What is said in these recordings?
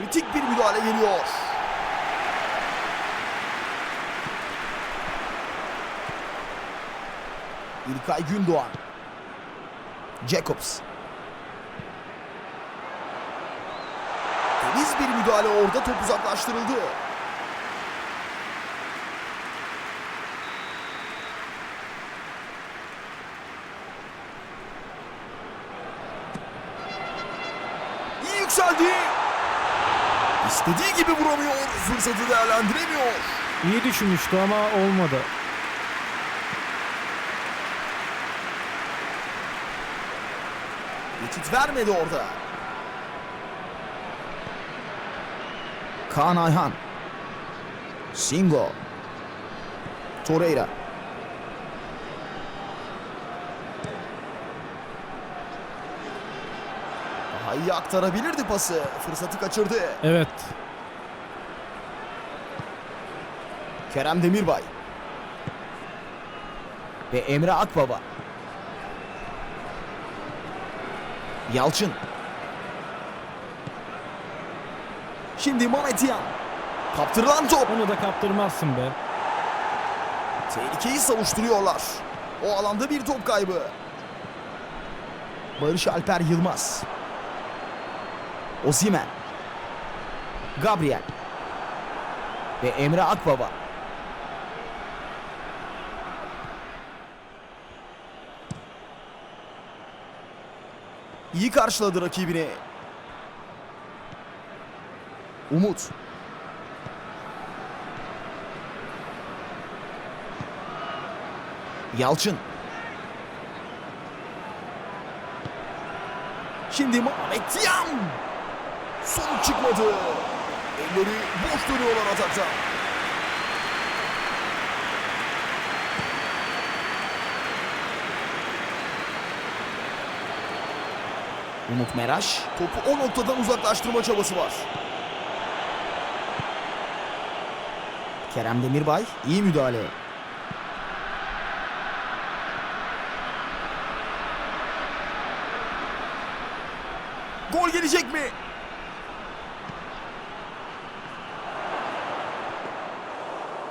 Kritik bir müdahale geliyor. İlkay Gündoğan. Jacobs. Temiz bir müdahale orada top uzaklaştırıldı. Yükseldi. İstediği gibi vuramıyor. Fırsatı değerlendiremiyor. İyi düşünmüştü ama olmadı. Geçit vermedi orada. Kaan Ayhan. Singo. Torreira. İyi aktarabilirdi pası. Fırsatı kaçırdı. Evet. Kerem Demirbay. Ve Emre Akbaba. Yalçın. Şimdi Mehmet Yan. Kaptırılan top. Onu da kaptırmazsın be. Tehlikeyi savuşturuyorlar. O alanda bir top kaybı. Barış Alper Yılmaz. Osimhen. Gabriel. Ve Emre Akbaba. İyi karşıladı rakibini. Umut. Yalçın. Şimdi Mehmet Yan. Sonuç çıkmadı. Elleri boş dönüyorlar atakta. Umut Meraş topu o noktadan uzaklaştırma çabası var. Kerem Demirbay iyi müdahale. Gol gelecek mi?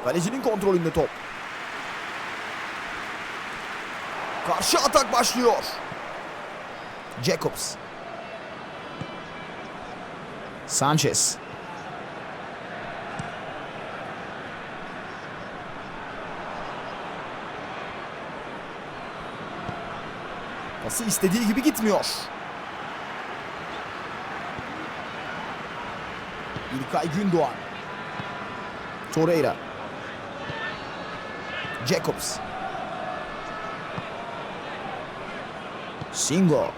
Kalecinin kontrolünde top. Karşı atak başlıyor. Jacobs. Sanchez. Pası istediği gibi gitmiyor. İlkay Gündoğan. Torreira. Jacobs. Singo.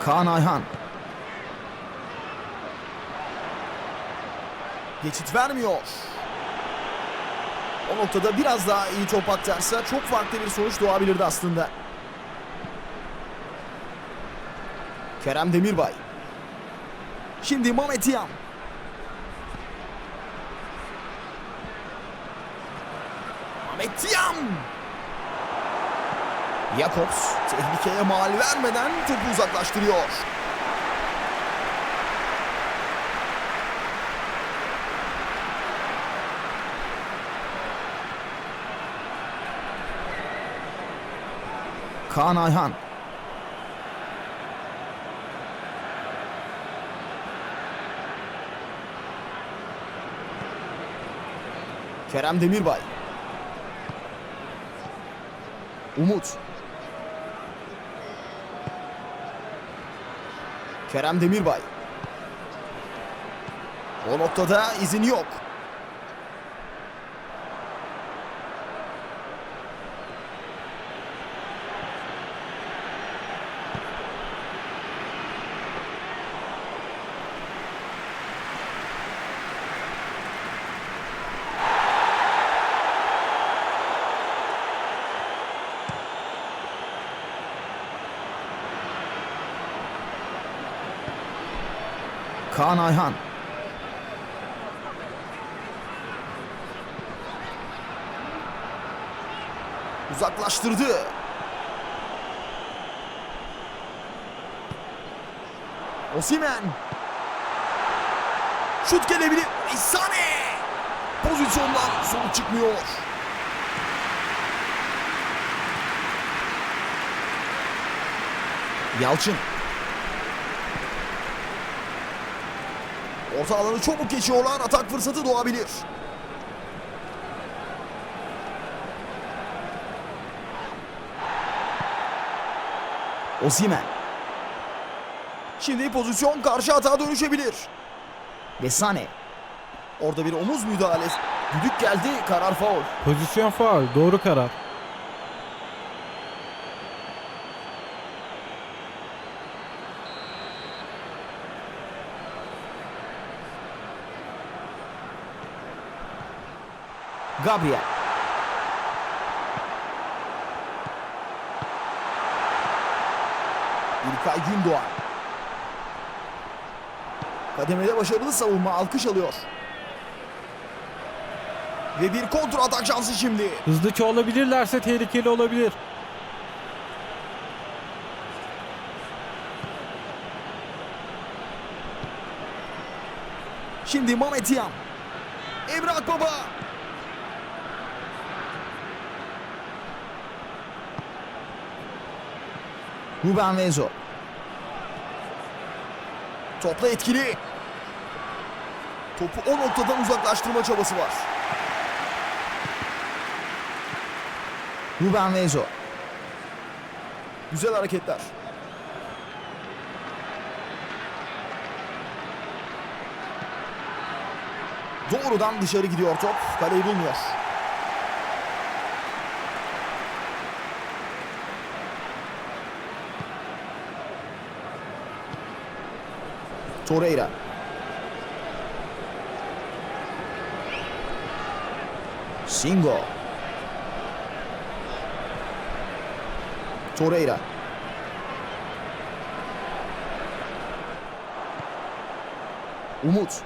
Kaan Ayhan. Geçit vermiyor. O noktada biraz daha iyi top aktarsa çok farklı bir sonuç doğabilirdi aslında. Kerem Demirbay. Şimdi Mehmet Yan. Yan. Jakobs tehlikeye mal vermeden topu uzaklaştırıyor. Kaan Ayhan. Kerem Demirbay. Umut. Kerem Demirbay. O noktada izin yok. Kaan Ayhan. Uzaklaştırdı. Osimen. Şut gelebilir. Sane. Pozisyondan sonuç çıkmıyor. Yalçın. Orta alanı çabuk geçiyorlar. Atak fırsatı doğabilir. Osimen. Şimdi pozisyon karşı hata dönüşebilir. Ve Sane. Orada bir omuz müdahalesi. Düdük geldi. Karar faul. Pozisyon faul. Doğru karar. Gabriel. İlkay Gündoğan. Kademede başarılı savunma alkış alıyor. Ve bir kontra atak şansı şimdi. Hızlı çoğalabilirlerse tehlikeli olabilir. Şimdi Mehmet Yan. Emre Akbaba. Ruben Vezo. Topla etkili. Topu o noktadan uzaklaştırma çabası var. Ruben Vezo. Güzel hareketler. Doğrudan dışarı gidiyor top. Kaleyi bulmuyor. Torreira. Singo. Torreira. Umut.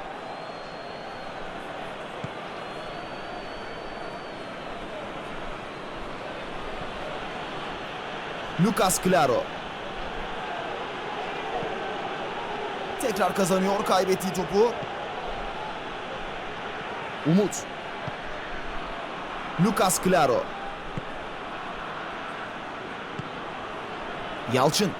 Lucas Claro. Tekrar kazanıyor kaybettiği topu. Umut. Lucas Claro. Yalçın.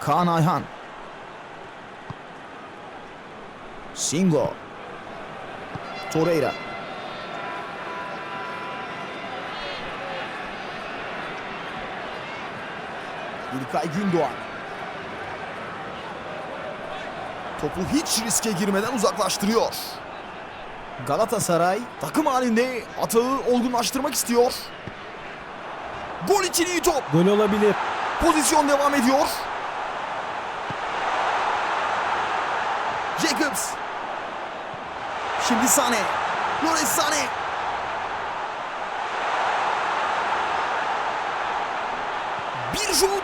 Kaan Ayhan. Singo. Torreira. İlkay Gündoğan. Topu hiç riske girmeden uzaklaştırıyor. Galatasaray takım halinde atağı olgunlaştırmak istiyor. Gol için iyi top. Gol olabilir. Pozisyon devam ediyor. Jacobs. Şimdi Sane. Loris Sane. Bir şut.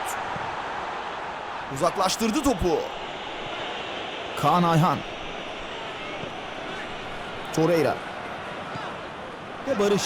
Uzaklaştırdı topu. Kaan Ayhan. Torreira. Ve Barış.